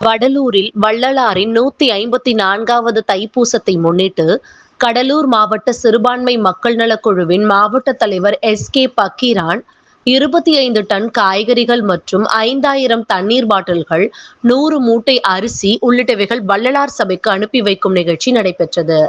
வடலூரில் வள்ளலாரின் நூத்தி ஐம்பத்தி நான்காவது தைப்பூசத்தை முன்னிட்டு கடலூர் மாவட்ட சிறுபான்மை மக்கள் நலக் குழுவின் மாவட்ட தலைவர் எஸ் கே பக்கீரான் இருபத்தி ஐந்து டன் காய்கறிகள் மற்றும் ஐந்தாயிரம் தண்ணீர் பாட்டில்கள் நூறு மூட்டை அரிசி உள்ளிட்டவைகள் வள்ளலார் சபைக்கு அனுப்பி வைக்கும் நிகழ்ச்சி நடைபெற்றது.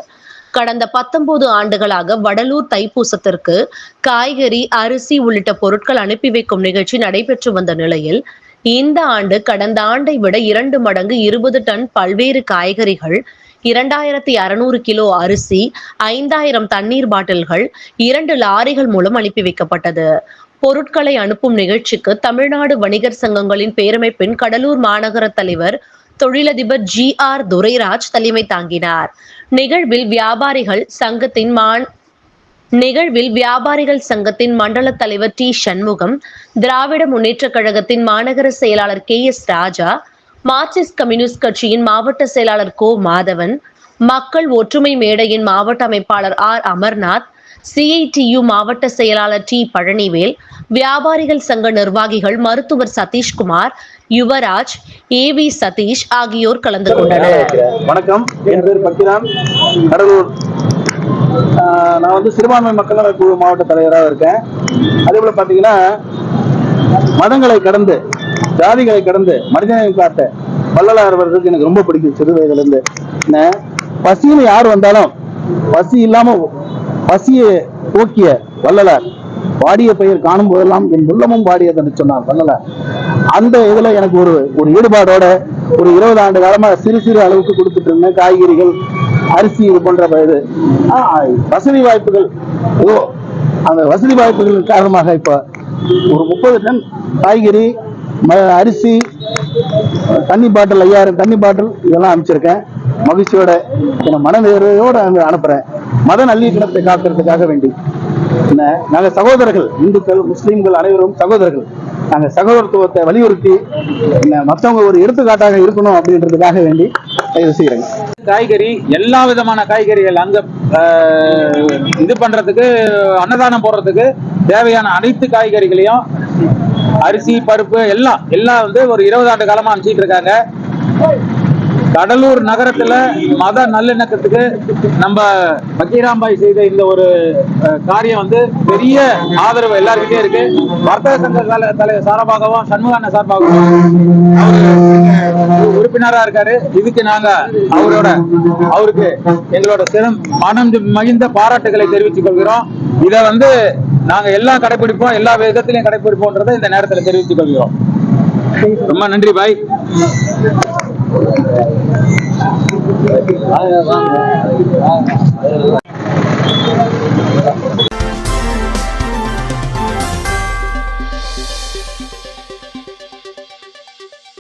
கடந்த பத்தொன்பது ஆண்டுகளாக வடலூர் தைப்பூசத்திற்கு காய்கறி அரிசி உள்ளிட்ட பொருட்கள் அனுப்பி வைக்கும் நிகழ்ச்சி நடைபெற்று வந்த நிலையில் இந்த ஆண்டு கடந்த ஆண்டை விட இரண்டு மடங்கு இருபது டன் பல்வேறு காய்கறிகள் இரண்டாயிரத்தி அறுநூறு கிலோ அரிசி ஐந்தாயிரம் தண்ணீர் பாட்டில்கள் இரண்டு லாரிகள் மூலம் அனுப்பி வைக்கப்பட்டது. பொருட்களை அனுப்பும் நிகழ்ச்சிக்கு தமிழ்நாடு வணிகர் சங்கங்களின் பேரமைப்பின் கடலூர் மாநகர தலைவர் தொழிலதிபர் ஜி ஆர் துரைராஜ் தலைமை தாங்கினார். நிகழ்வில் வியாபாரிகள் சங்கத்தின் மான் நிகழ்வில் வியாபாரிகள் சங்கத்தின் மண்டல தலைவர் டி. சண்முகம் திராவிட முன்னேற்றக் கழகத்தின் மாநகர செயலாளர் K. S. Raja Marxist Communist கட்சியின் மாவட்ட செயலாளர் கோ. மாதவன் மக்கள் ஒற்றுமை மேடையின் மாவட்ட அமைப்பாளர் ஆர். அமர்நாத் சிஐடியு மாவட்ட செயலாளர் டி. பழனிவேல் வியாபாரிகள் சங்க நிர்வாகிகள் மருத்துவர் சதீஷ்குமார் யுவராஜ் ஏ. வி. சதீஷ் ஆகியோர் கலந்து கொண்டனர். வணக்கம். என் பேர் பக்கிராம். கடலூர் நான் வந்து சிறுபான்மை மக்கள் நலக் குழு மாவட்ட தலைவராக இருக்கேன். அதே போல பார்த்தீங்கன்னா மதங்களை கடந்து ஜாதிகளை கடந்து மனிதனை காட்ட வள்ளலார் வர்றதுக்கு எனக்கு ரொம்ப பிடிக்கும். சிறு வயதுலேருந்து. என்ன? பசியில் யார் வந்தாலும் பசி இல்லாமல் பசியை போக்கிய வள்ளலார் பாடிய பெயர் காணும் போதெல்லாம் என் உள்ளமும் பாடியதுன்னு சொன்னார் வள்ளலார். அந்த இதுல எனக்கு ஒரு ஒரு ஈடுபாடோட ஒரு இருபது ஆண்டு காலமா சிறு சிறு அளவுக்கு கொடுத்துட்டு இருந்தேன் காய்கறிகள் அரிசி இது போன்ற இது. வசதி வாய்ப்புகள். ஏதோ அந்த வசதி வாய்ப்புகள் காரணமாக இப்ப ஒரு முப்பது டன் காய்கறி ம- அரிசி தண்ணி பாட்டில் ஐயாயிரம் தண்ணி பாட்டில் இதெல்லாம் அனுப்பிச்சிருக்கேன். மகிழ்ச்சியோட என மனநிறைவோட அங்க அனுப்புறேன். மத நல்லிணக்கத்தை காக்கிறதுக்காக வேண்டி. என்ன நாங்க சகோதரர்கள் இந்துக்கள் முஸ்லீம்கள் அனைவரும் சகோதரர்கள். நாங்க சகோதரத்துவத்தை வலியுறுத்தி மற்றவங்க மத்தவங்க ஒரு எடுத்துக்காட்டாக இருக்கணும் அப்படின்றதுக்காக வேண்டி இதை செய்யறேங்க காய்கறி எல்லா விதமான காய்கறிகள் அங்க இது பண்றதுக்கு அன்னதானம் போடுறதுக்கு தேவையான அனைத்து காய்கறிகளையும் அரிசி பருப்பு எல்லாம் எல்லாம் வந்து ஒரு இருபது ஆண்டு காலமா அனுப்பிச்சிட்டு இருக்காங்க. கடலூர் நகரத்துல மத நல்லிணக்கத்துக்கு நம்ம பக்கீராம்பாய் செய்த இந்த ஒரு காரியம் வந்து பெரிய ஆதரவு எல்லாருக்கிட்டே இருக்கு. வர்த்தக சங்க தலைவர் சார்பாகவும் சண்முகான சார்பாகவும் உறுப்பினரா இருக்காரு. இதுக்கு நாங்க அவரோட அவருக்கு எங்களோட சிறம் மனம் மகிழ்ந்த பாராட்டுகளை தெரிவித்துக் கொள்கிறோம். இதை வந்து நாங்க எல்லாம் கடைபிடிப்போம் எல்லா விதத்திலையும் கடைபிடிப்போம்ன்றதை இந்த நேரத்துல தெரிவித்துக் கொள்கிறோம். ரொம்ப நன்றி பாய்.